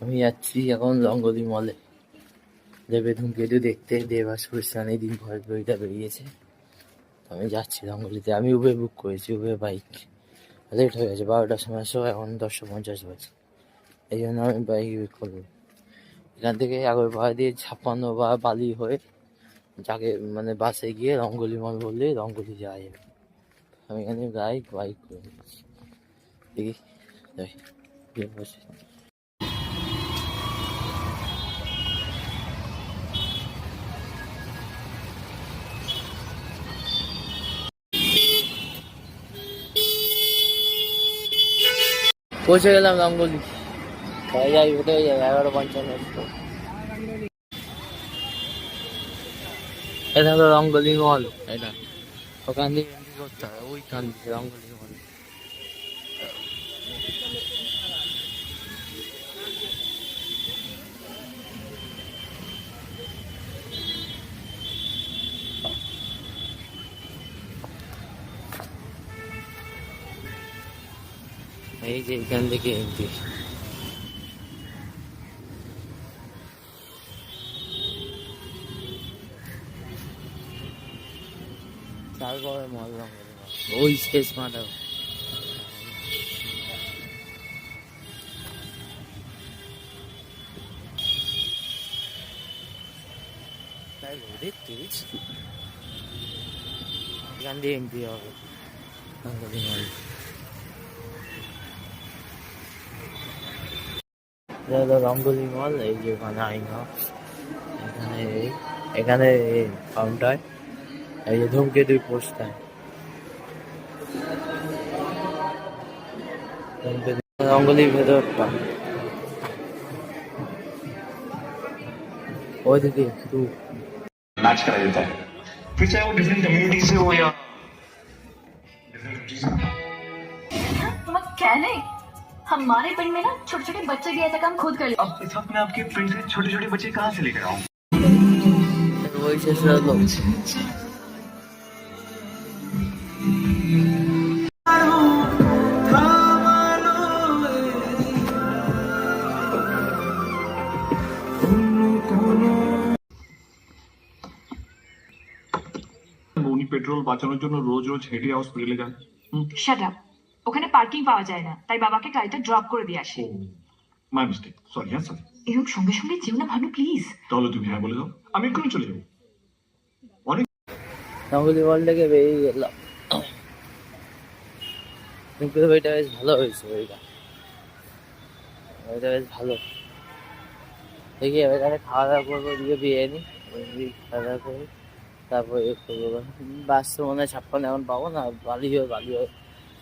আমি যাচ্ছি এখন রঙ্গলি মলে। দেবে ধূমকেতু দেখতে দেবাস এই দিন ভয় বইটা বেরিয়েছে। আমি যাচ্ছি রঙ্গলিতে আমি উবে বুক করেছি উবে বাইক লেট হয়ে গেছে, বারোটার সময় শো এখন দশটা পঞ্চাশ বাজে। এই জন্য আমি বাইক বুক করব। এখান থেকে আগর ভাড়া দিয়ে ছাপ্পান্ন বা বালি হয়ে যাকে মানে বাসে গিয়ে রঙ্গলি মল বললে রঙ্গলি যাওয়া যাবে। আমি এখানে বাইক বাইক করে নিচ্ছি দেখি পৌঁছে গেলাম রঙ্গলি হয়ে যাই উঠে যাই এগারো পঞ্চান্ন। এটা হলো রঙ্গলি মল এটা। ওখান এন্ট্রি করতে হবে, ওইখান দিয়ে রঙ্গলি এই যে এখান থেকে এন্ট্রি তারপরে মল ওই শেষ মাঠে। দিয়ে এন্ট্রি হবে। রঙ্গলি এটা হলো রঙ্গলি মল এই যে ওখানে আইনা এখানে এখানে কাউন্টার এই যে ধূমকেতুর পোস্টার ধূমকেতু রঙ্গলির ভেতরটা ওইদিকে একটু मैच करा देता है फिर चाहे वो डिफरेंट कम्युनिटी से हो या तुम्हें क्या नहीं हमारे पिंड में ना छोटे छोटे बच्चे भी ऐसा काम खुद कर लेते अब इस वक्त मैं आपके पिंड से छोटे छोटे बच्चे कहाँ से लेकर आऊँ ওই শেষ হলো উনি পেট্রোল বাঁচানোর জন্য রোজ রোজ হেঁটে হসপিটালে যান শাট আপ ওখানে পার্কিং পাওয়া যায় না। তাই বাবাকে গাড়িতে ড্রপ করে দিয়ে আসে। মাই মিস্টেক সরি হ্যাঁ সরি এরকম সঙ্গে সঙ্গে যেও না ভানু প্লিজ তাহলে তুমি হ্যাঁ বলে দাও। আমি এক্ষুনি চলে যাব। অনেক রঙ্গলি মল থেকে বেরিয়ে গেলাম। কিন্তু বইটা বেশ ভালো হয়েছে বইটা বইটা বেশ ভালো। দেখি এখানে খাওয়া দাওয়া করব দিয়ে বিরিয়ানি ওই খাওয়া দাওয়া করে। তারপর করব। বাস তো মনে হয় ছাপ্পান্ন এখন পাবো না বালি হয়ে বালি হয়ে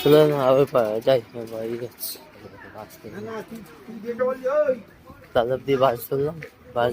চলো না আবার পা- যাই বাড়ি যাচ্ছি বাস থেকে তালাব দিয়ে বাস ধরলাম বাস